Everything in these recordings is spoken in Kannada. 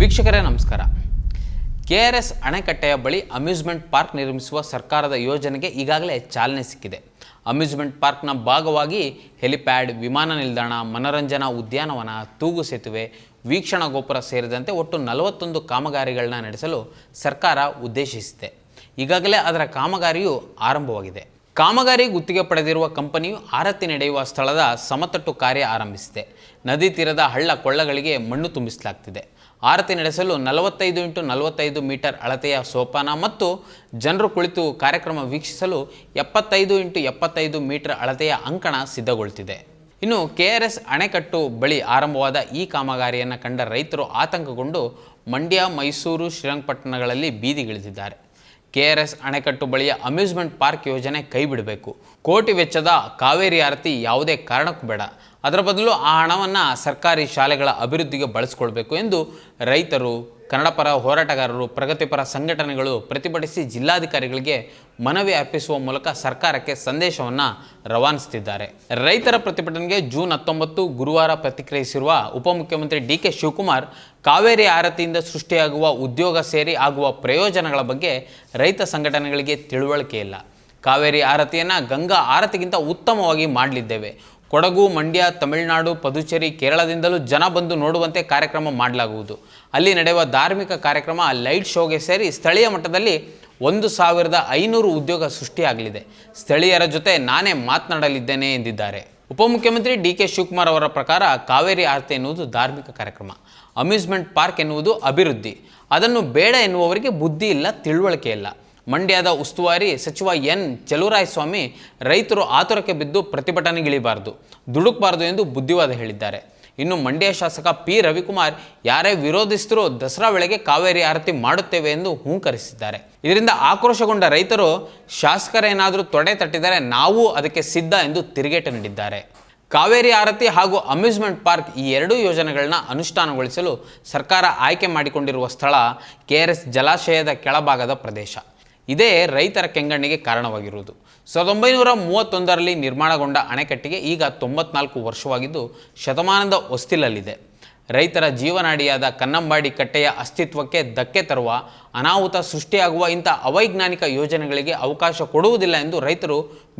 ವೀಕ್ಷಕರೇ, ನಮಸ್ಕಾರ. ಕೆ ಆರ್ ಎಸ್ ಅಣೆಕಟ್ಟೆಯ ಬಳಿ ಅಮ್ಯೂಸ್ಮೆಂಟ್ ಪಾರ್ಕ್ ನಿರ್ಮಿಸುವ ಸರ್ಕಾರದ ಯೋಜನೆಗೆ ಈಗಾಗಲೇ ಚಾಲನೆ ಸಿಕ್ಕಿದೆ. ಅಮ್ಯೂಸ್ಮೆಂಟ್ ಪಾರ್ಕ್ನ ಭಾಗವಾಗಿ ಹೆಲಿಪ್ಯಾಡ್, ವಿಮಾನ ನಿಲ್ದಾಣ, ಮನರಂಜನಾ ಉದ್ಯಾನವನ, ತೂಗು ಸೇತುವೆ, ವೀಕ್ಷಣಾ ಗೋಪುರ ಸೇರಿದಂತೆ ಒಟ್ಟು ನಲವತ್ತೊಂದು ಕಾಮಗಾರಿಗಳನ್ನ ನಡೆಸಲು ಸರ್ಕಾರ ಉದ್ದೇಶಿಸಿದೆ. ಈಗಾಗಲೇ ಅದರ ಕಾಮಗಾರಿಯು ಆರಂಭವಾಗಿದೆ. ಕಾಮಗಾರಿ ಗುತ್ತಿಗೆ ಪಡೆದಿರುವ ಕಂಪನಿಯು ಆರತಿ ನಡೆಯುವ ಸ್ಥಳದ ಸಮತಟ್ಟು ಕಾರ್ಯ ಆರಂಭಿಸಿದೆ. ನದಿ ತೀರದ ಹಳ್ಳ ಕೊಳ್ಳಗಳಿಗೆ ಮಣ್ಣು ತುಂಬಿಸಲಾಗ್ತಿದೆ. ಆರತಿ ನಡೆಸಲು ನಲವತ್ತೈದು ಇಂಟು ನಲವತ್ತೈದು ಮೀಟರ್ ಅಳತೆಯ ಸೋಪಾನ ಮತ್ತು ಜನರು ಕುಳಿತು ಕಾರ್ಯಕ್ರಮ ವೀಕ್ಷಿಸಲು ಎಪ್ಪತ್ತೈದು ಇಂಟು ಎಪ್ಪತ್ತೈದು ಮೀಟರ್ ಅಳತೆಯ ಅಂಕಣ ಸಿದ್ಧಗೊಳ್ತಿದೆ. ಇನ್ನು ಕೆ ಆರ್ ಎಸ್ ಅಣೆಕಟ್ಟು ಬಳಿ ಆರಂಭವಾದ ಈ ಕಾಮಗಾರಿಯನ್ನು ಕಂಡ ರೈತರು ಆತಂಕಗೊಂಡು ಮಂಡ್ಯ, ಮೈಸೂರು, ಶ್ರೀರಂಗಪಟ್ಟಣಗಳಲ್ಲಿ ಬೀದಿಗಿಳಿದಿದ್ದಾರೆ. ಕೆ ಆರ್ ಎಸ್ ಅಣೆಕಟ್ಟು ಬಳಿಯ ಅಮ್ಯೂಸ್ಮೆಂಟ್ ಪಾರ್ಕ್ ಯೋಜನೆ ಕೈಬಿಡಬೇಕು ಕೋಟಿ ವೆಚ್ಚದ ಕಾವೇರಿ ಆರತಿ ಯಾವುದೇ ಕಾರಣಕ್ಕೂ ಬೇಡ. ಅದರ ಬದಲು ಆ ಹಣವನ್ನು ಸರ್ಕಾರಿ ಶಾಲೆಗಳ ಅಭಿವೃದ್ಧಿಗೆ ಬಳಸ್ಕೊಳ್ಬೇಕು ಎಂದು ರೈತರು ಕನ್ನಡಪರ ಹೋರಾಟಗಾರರು ಪ್ರಗತಿಪರ ಸಂಘಟನೆಗಳು ಪ್ರತಿಭಟಿಸಿ ಜಿಲ್ಲಾಧಿಕಾರಿಗಳಿಗೆ ಮನವಿ ಅರ್ಪಿಸುವ ಮೂಲಕ ಸರ್ಕಾರಕ್ಕೆ ಸಂದೇಶವನ್ನು ರವಾನಿಸುತ್ತಿದ್ದಾರೆ. ರೈತರ ಪ್ರತಿಭಟನೆಗೆ ಜೂನ್ ಹತ್ತೊಂಬತ್ತು ಗುರುವಾರ ಪ್ರತಿಕ್ರಿಯಿಸಿರುವ ಉಪಮುಖ್ಯಮಂತ್ರಿ ಡಿ ಕೆ ಶಿವಕುಮಾರ್, ಕಾವೇರಿ ಆರತಿಯಿಂದ ಸೃಷ್ಟಿಯಾಗುವ ಉದ್ಯೋಗ ಸೇರಿ ಆಗುವ ಪ್ರಯೋಜನಗಳ ಬಗ್ಗೆ ರೈತ ಸಂಘಟನೆಗಳಿಗೆ ತಿಳುವಳಿಕೆ ಇಲ್ಲ. ಕಾವೇರಿ ಆರತಿಯನ್ನು ಗಂಗಾ ಆರತಿಗಿಂತ ಉತ್ತಮವಾಗಿ ಮಾಡಲಿದ್ದೇವೆ. ಕೊಡಗು, ಮಂಡ್ಯ, ತಮಿಳುನಾಡು, ಪದುಚೇರಿ, ಕೇರಳದಿಂದಲೂ ಜನ ಬಂದು ನೋಡುವಂತೆ ಕಾರ್ಯಕ್ರಮ ಮಾಡಲಾಗುವುದು. ಅಲ್ಲಿ ನಡೆಯುವ ಧಾರ್ಮಿಕ ಕಾರ್ಯಕ್ರಮ, ಲೈಟ್ ಶೋಗೆ ಸೇರಿ ಸ್ಥಳೀಯ ಮಟ್ಟದಲ್ಲಿ ಒಂದು ಸಾವಿರದ ಐನೂರು ಉದ್ಯೋಗ ಸೃಷ್ಟಿಯಾಗಲಿದೆ. ಸ್ಥಳೀಯರ ಜೊತೆ ನಾನೇ ಮಾತನಾಡಲಿದ್ದೇನೆ ಎಂದಿದ್ದಾರೆ. ಉಪಮುಖ್ಯಮಂತ್ರಿ ಡಿ ಕೆ ಶಿವಕುಮಾರ್ ಅವರ ಪ್ರಕಾರ ಕಾವೇರಿ ಆರತಿ ಎನ್ನುವುದು ಧಾರ್ಮಿಕ ಕಾರ್ಯಕ್ರಮ. ಅಮ್ಯೂಸ್ಮೆಂಟ್ ಪಾರ್ಕ್ ಎನ್ನುವುದು ಅಭಿವೃದ್ಧಿ. ಅದನ್ನು ಬೇಡ ಎನ್ನುವವರಿಗೆ ಬುದ್ಧಿ ಇಲ್ಲ, ತಿಳುವಳಿಕೆ ಇಲ್ಲ. ಮಂಡ್ಯದ ಉಸ್ತುವಾರಿ ಸಚಿವ ಎನ್. ಸ್ವಾಮಿ ರೈತರು ಆತುರಕ್ಕೆ ಬಿದ್ದು ಪ್ರತಿಭಟನೆಗಿಳಿಬಾರದು ದುಡುಕಬಾರದು ಎಂದು ಬುದ್ಧಿವಾದ ಹೇಳಿದ್ದಾರೆ. ಇನ್ನು ಮಂಡ್ಯ ಶಾಸಕ ಪಿ. ರವಿಕುಮಾರ್, ಯಾರೇ ವಿರೋಧಿಸಿದರೂ ದಸರಾ ವೇಳೆಗೆ ಕಾವೇರಿ ಆರತಿ ಮಾಡುತ್ತೇವೆ ಎಂದು ಹೂಂಕರಿಸಿದ್ದಾರೆ. ಇದರಿಂದ ಆಕ್ರೋಶಗೊಂಡ ರೈತರು, ಶಾಸಕರೇನಾದರೂ ತೊಡೆ ತಟ್ಟಿದರೆ ನಾವು ಅದಕ್ಕೆ ಸಿದ್ಧ ಎಂದು ತಿರುಗೇಟು ನೀಡಿದ್ದಾರೆ. ಕಾವೇರಿ ಆರತಿ ಹಾಗೂ ಅಮ್ಯೂಸ್ಮೆಂಟ್ ಪಾರ್ಕ್ ಈ ಎರಡೂ ಯೋಜನೆಗಳನ್ನ ಅನುಷ್ಠಾನಗೊಳಿಸಲು ಸರ್ಕಾರ ಆಯ್ಕೆ ಮಾಡಿಕೊಂಡಿರುವ ಸ್ಥಳ ಕೆ ಜಲಾಶಯದ ಕೆಳಭಾಗದ ಪ್ರದೇಶ. ಇದೇ ರೈತರ ಕೆಂಗಣ್ಣಿಗೆ ಕಾರಣವಾಗಿರುವುದು. ಸಾವಿರದ ಒಂಬೈನೂರ ಮೂವತ್ತೊಂದರಲ್ಲಿ ನಿರ್ಮಾಣಗೊಂಡ ಅಣೆಕಟ್ಟಿಗೆ ಈಗ ತೊಂಬತ್ನಾಲ್ಕು ವರ್ಷವಾಗಿದ್ದು ಶತಮಾನದ ಹೊಸ್ತಿಲಲ್ಲಿದೆ. ರೈತರ ಜೀವನಾಡಿಯಾದ ಕನ್ನಂಬಾಡಿ ಕಟ್ಟೆಯ ಅಸ್ತಿತ್ವಕ್ಕೆ ಧಕ್ಕೆ ತರುವ ಅನಾಹುತ ಸೃಷ್ಟಿಯಾಗುವ ಇಂಥ ಅವೈಜ್ಞಾನಿಕ ಯೋಜನೆಗಳಿಗೆ ಅವಕಾಶ ಕೊಡುವುದಿಲ್ಲ ಎಂದು ರೈತರು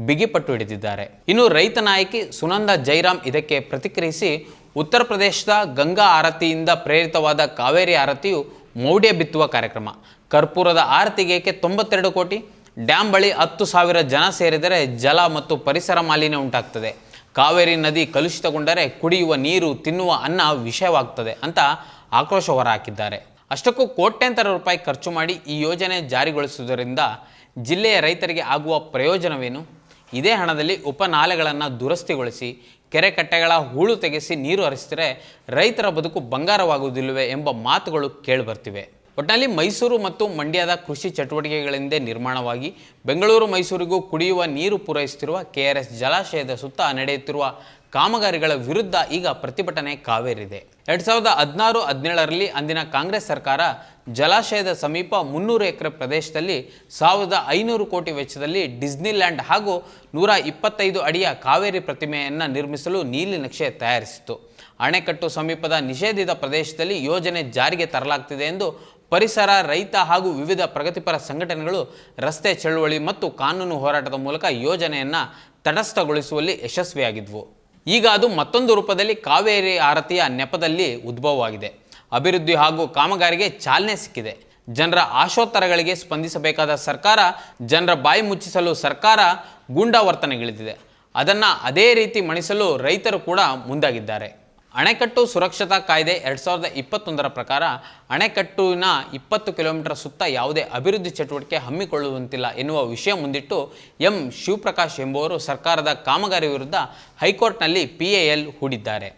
ಬಿಗಿಪಟ್ಟು ಹಿಡಿದಿದ್ದಾರೆ. ಇನ್ನು ರೈತ ನಾಯಕಿ ಸುನಂದ ಜೈರಾಮ್ ಇದಕ್ಕೆ ಪ್ರತಿಕ್ರಿಯಿಸಿ, ಉತ್ತರ ಪ್ರದೇಶದ ಗಂಗಾ ಆರತಿಯಿಂದ ಪ್ರೇರಿತವಾದ ಕಾವೇರಿ ಆರತಿಯು ಮೌಢ್ಯ ಬಿತ್ತುವ ಕಾರ್ಯಕ್ರಮ. ಕರ್ಪೂರದ ಆರತಿಗೇಕೆ ತೊಂಬತ್ತೆರಡು ಕೋಟಿ? ಡ್ಯಾಮ್ ಬಳಿ ಹತ್ತು ಸಾವಿರ ಜನ ಸೇರಿದರೆ ಜಲ ಮತ್ತು ಪರಿಸರ ಮಾಲಿನ್ಯ ಉಂಟಾಗ್ತದೆ. ಕಾವೇರಿ ನದಿ ಕಲುಷಿತಗೊಂಡರೆ ಕುಡಿಯುವ ನೀರು, ತಿನ್ನುವ ಅನ್ನ ವಿಷಯವಾಗ್ತದೆ ಅಂತ ಆಕ್ರೋಶ ಹೊರಹಾಕಿದ್ದಾರೆ. ಅಷ್ಟಕ್ಕೂ ಕೋಟ್ಯಾಂತರ ರೂಪಾಯಿ ಖರ್ಚು ಮಾಡಿ ಈ ಯೋಜನೆ ಜಾರಿಗೊಳಿಸುವುದರಿಂದ ಜಿಲ್ಲೆಯ ರೈತರಿಗೆ ಆಗುವ ಪ್ರಯೋಜನವೇನು? ಇದೇ ಹಣದಲ್ಲಿ ಉಪನಾಲೆಗಳನ್ನು ದುರಸ್ತಿಗೊಳಿಸಿ, ಕೆರೆ ಕಟ್ಟೆಗಳ ಹೂಳು ತೆಗೆಸಿ ನೀರು ಹರಿಸಿದರೆ ರೈತರ ಬದುಕು ಬಂಗಾರವಾಗುವುದಿಲ್ಲವೇ ಎಂಬ ಮಾತುಗಳು ಕೇಳಿಬರ್ತಿವೆ ಒಟ್ಟಿನಲ್ಲಿ ಮೈಸೂರು ಮತ್ತು ಮಂಡ್ಯದ ಕೃಷಿ ಚಟುವಟಿಕೆಗಳಿಂದ ನಿರ್ಮಾಣವಾಗಿ ಬೆಂಗಳೂರು ಮೈಸೂರಿಗೂ ಕುಡಿಯುವ ನೀರು ಪೂರೈಸುತ್ತಿರುವ ಕೆ ಆರ್ ಎಸ್ ಜಲಾಶಯದ ಸುತ್ತ ನಡೆಯುತ್ತಿರುವ ಕಾಮಗಾರಿಗಳ ವಿರುದ್ಧ ಈಗ ಪ್ರತಿಭಟನೆ ಕಾವೇರಿದೆ. ಎರಡು ಸಾವಿರದ ಹದಿನಾರು, ಹದಿನೇಳರಲ್ಲಿ ಅಂದಿನ ಕಾಂಗ್ರೆಸ್ ಸರ್ಕಾರ ಜಲಾಶಯದ ಸಮೀಪ ಮುನ್ನೂರು ಎಕರೆ ಪ್ರದೇಶದಲ್ಲಿ ಸಾವಿರದ ಐನೂರು ಕೋಟಿ ವೆಚ್ಚದಲ್ಲಿ ಡಿಸ್ನಿಲ್ಯಾಂಡ್ ಹಾಗೂ ನೂರ ಇಪ್ಪತ್ತೈದು ಅಡಿಯ ಕಾವೇರಿ ಪ್ರತಿಮೆಯನ್ನು ನಿರ್ಮಿಸಲು ನೀಲಿ ನಕ್ಷೆ ತಯಾರಿಸಿತು ಅಣೆಕಟ್ಟು ಸಮೀಪದ ನಿಷೇಧಿತ ಪ್ರದೇಶದಲ್ಲಿ ಯೋಜನೆ ಜಾರಿಗೆ ತರಲಾಗ್ತಿದೆ ಎಂದು ಪರಿಸರ, ರೈತ ಹಾಗೂ ವಿವಿಧ ಪ್ರಗತಿಪರ ಸಂಘಟನೆಗಳು ರಸ್ತೆ ಚಳುವಳಿ ಮತ್ತು ಕಾನೂನು ಹೋರಾಟದ ಮೂಲಕ ಯೋಜನೆಯನ್ನು ತಟಸ್ಥಗೊಳಿಸುವಲ್ಲಿ ಯಶಸ್ವಿಯಾಗಿದ್ವು. ಈಗ ಅದು ಮತ್ತೊಂದು ರೂಪದಲ್ಲಿ ಕಾವೇರಿ ಆರತಿಯ ನೆಪದಲ್ಲಿ ಉದ್ಭವವಾಗಿದೆ. ಅಭಿವೃದ್ಧಿ ಹಾಗೂ ಕಾಮಗಾರಿಗೆ ಚಾಲನೆ ಸಿಕ್ಕಿದೆ. ಜನರ ಆಶೋತ್ತರಗಳಿಗೆ ಸ್ಪಂದಿಸಬೇಕಾದ ಸರ್ಕಾರ, ಜನರ ಬಾಯಿ ಮುಚ್ಚಿಸಲು ಸರ್ಕಾರ ಗೂಂಡಾವರ್ತನೆಗಿಳಿದಿದೆ. ಅದನ್ನು ಅದೇ ರೀತಿ ಮಣಿಸಲು ರೈತರು ಕೂಡ ಮುಂದಾಗಿದ್ದಾರೆ. ಅಣೆಕಟ್ಟು ಸುರಕ್ಷತಾ ಕಾಯ್ದೆ ಎರಡು ಸಾವಿರದ ಇಪ್ಪತ್ತೊಂದರ ಪ್ರಕಾರ ಅಣೆಕಟ್ಟುವಿನ ಇಪ್ಪತ್ತು ಕಿಲೋಮೀಟರ್ ಸುತ್ತ ಯಾವುದೇ ಅಭಿವೃದ್ಧಿ ಚಟುವಟಿಕೆ ಹಮ್ಮಿಕೊಳ್ಳುವಂತಿಲ್ಲ ಎನ್ನುವ ವಿಷಯ ಮುಂದಿಟ್ಟು ಎಂ ಶಿವಪ್ರಕಾಶ್ ಎಂಬುವರು ಸರ್ಕಾರದ ಕಾಮಗಾರಿ ವಿರುದ್ಧ ಹೈಕೋರ್ಟ್ನಲ್ಲಿ ಪಿ ಎಲ್ ಹೂಡಿದ್ದಾರೆ.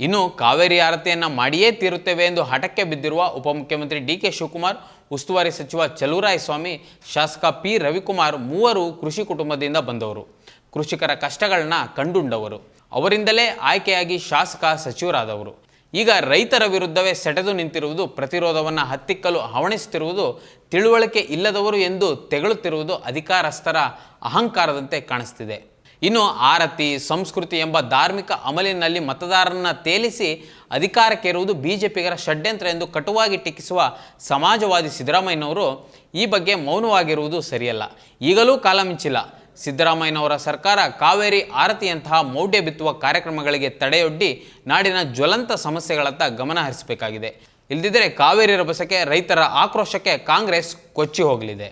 ಇನ್ನು ಕಾವೇರಿ ಆರತಿಯನ್ನು ಮಾಡಿಯೇ ತೀರುತ್ತೇವೆ ಎಂದು ಹಠಕ್ಕೆ ಬಿದ್ದಿರುವ ಉಪಮುಖ್ಯಮಂತ್ರಿ ಡಿ ಕೆ ಶಿವಕುಮಾರ್, ಉಸ್ತುವಾರಿ ಸಚಿವ ಚಲುರಾಯಸ್ವಾಮಿ ಶಾಸಕ ಪಿ ರವಿಕುಮಾರ್ ಮೂವರು ಕೃಷಿ ಕುಟುಂಬದಿಂದ ಬಂದವರು. ಕೃಷಿಕರ ಕಷ್ಟಗಳನ್ನ ಕಂಡುಂಡವರು. ಅವರಿಂದಲೇ ಆಯ್ಕೆಯಾಗಿ ಶಾಸಕ ಸಚಿವರಾದವರು. ಈಗ ರೈತರ ವಿರುದ್ಧವೇ ಸೆಟೆದು ನಿಂತಿರುವುದು, ಪ್ರತಿರೋಧವನ್ನು ಹತ್ತಿಕ್ಕಲು ಹವಣಿಸುತ್ತಿರುವುದು ತಿಳುವಳಿಕೆ ಇಲ್ಲದವರು ಎಂದು ತೆಗಳುತ್ತಿರುವುದು ಅಧಿಕಾರಸ್ಥರ ಅಹಂಕಾರದಂತೆ ಕಾಣಿಸ್ತಿದೆ. ಇನ್ನು ಆರತಿ, ಸಂಸ್ಕೃತಿ ಎಂಬ ಧಾರ್ಮಿಕ ಅಮಲಿನಲ್ಲಿ ಮತದಾರರನ್ನು ತೇಲಿಸಿ ಅಧಿಕಾರಕ್ಕೇರುವುದು ಬಿಜೆಪಿಗರ ಷಡ್ಯಂತ್ರ ಎಂದು ಕಟುವಾಗಿ ಟೀಕಿಸುವ ಸಮಾಜವಾದಿ ಸಿದ್ದರಾಮಯ್ಯನವರು ಈ ಬಗ್ಗೆ ಮೌನವಾಗಿರುವುದು ಸರಿಯಲ್ಲ. ಈಗಲೂ ಕಾಲ ಮಿಂಚಿಲ್ಲ. ಸಿದ್ದರಾಮಯ್ಯನವರ ಸರ್ಕಾರ ಕಾವೇರಿ ಆರತಿಯಂತಹ ಮೌಢ್ಯ ಬಿತ್ತುವ ಕಾರ್ಯಕ್ರಮಗಳಿಗೆ ತಡೆಯೊಡ್ಡಿ ನಾಡಿನ ಜ್ವಲಂತ ಸಮಸ್ಯೆಗಳತ್ತ ಗಮನ ಹರಿಸಬೇಕಾಗಿದೆ. ಇಲ್ದಿದ್ದರೆ ಕಾವೇರಿ ರಭಸಕ್ಕೆ ರೈತರ ಆಕ್ರೋಶಕ್ಕೆ ಕಾಂಗ್ರೆಸ್ ಕೊಚ್ಚಿ ಹೋಗಲಿದೆ.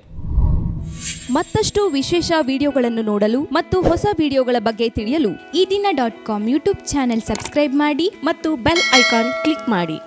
ಮತ್ತಷ್ಟು ವಿಶೇಷ ವಿಡಿಯೋಗಳನ್ನು ನೋಡಲು ಮತ್ತು ಹೊಸ ವಿಡಿಯೋಗಳ ಬಗ್ಗೆ ತಿಳಿಯಲು Ee Dina dot com YouTube channel subscribe ಮಾಡಿ ಮತ್ತು ಬೆಲ್ ಐಕಾನ್ ಕ್ಲಿಕ್ ಮಾಡಿ.